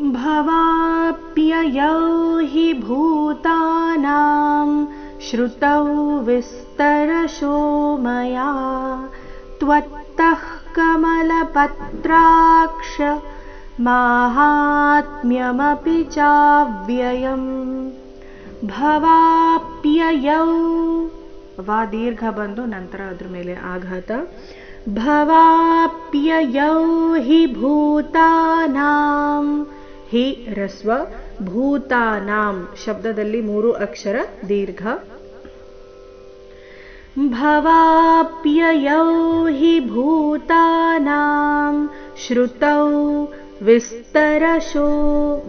भवाप्ययौ हि भूतानां श्रुतौ विस्तरशो मया। त्वत्तः कमलपत्राक्ष माहात्म्यमपि चाव्ययम्। भवाप्ययौ वा दीर्घ बन्धु नन्तर अद्र आघात। भवाप्ययौ हि भूतानां हि रस्व भूतानां शब्ददल्लि मूरु अक्षर दीर्घ भवाप्ययौ हि भूतानां श्रुतौ विस्तरशो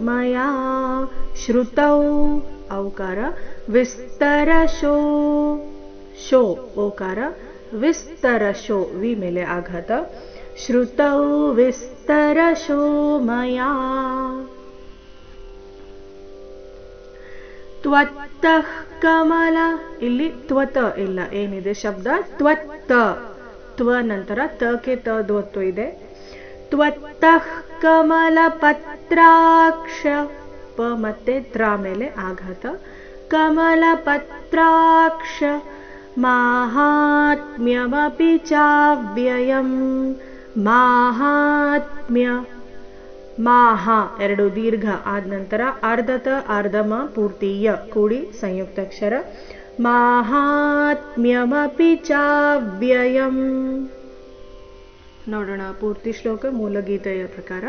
मया श्रुतौ औकार विस्तरशो शो ओकार विस्तरशो वि मेले आघात श्रुतौ विस्तरशो मया त्वत्तः कमल। इल्लि त्वत एनिदे शब्द त्वत्त त्व नन्तर त के त दोत्व इदे त्वत्तः कमलपत्राक्ष प मत्ते त्र मेले आघात कमलपत्राक्ष माहात्म्यमपि चाव्ययम् माहात्म्य ಮಾಹ ಎರಡು ದೀರ್ಘ ಆದ ನಂತರ ಅರ್ಧತ ಅರ್ಧಮ ಪೂರ್ತಿಯ ಕೂಡಿ ಸಂಯುಕ್ತಾಕ್ಷರ ಮಾಹಾತ್ಮ್ಯಮಪಿ ಚಾವ್ಯಯಂ ನೋಡೋಣ ಪೂರ್ತಿ ಶ್ಲೋಕ ಮೂಲಗೀತೆಯ ಪ್ರಕಾರ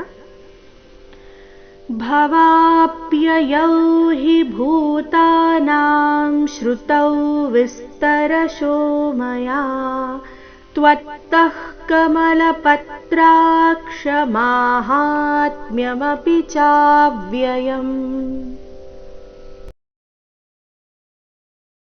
भवाप्ययौ हि भूतानां श्रुतौ विस्तरशो मया त्वत्तः कमलपत्राक्षमाहात्म्यमपि चाव्ययम्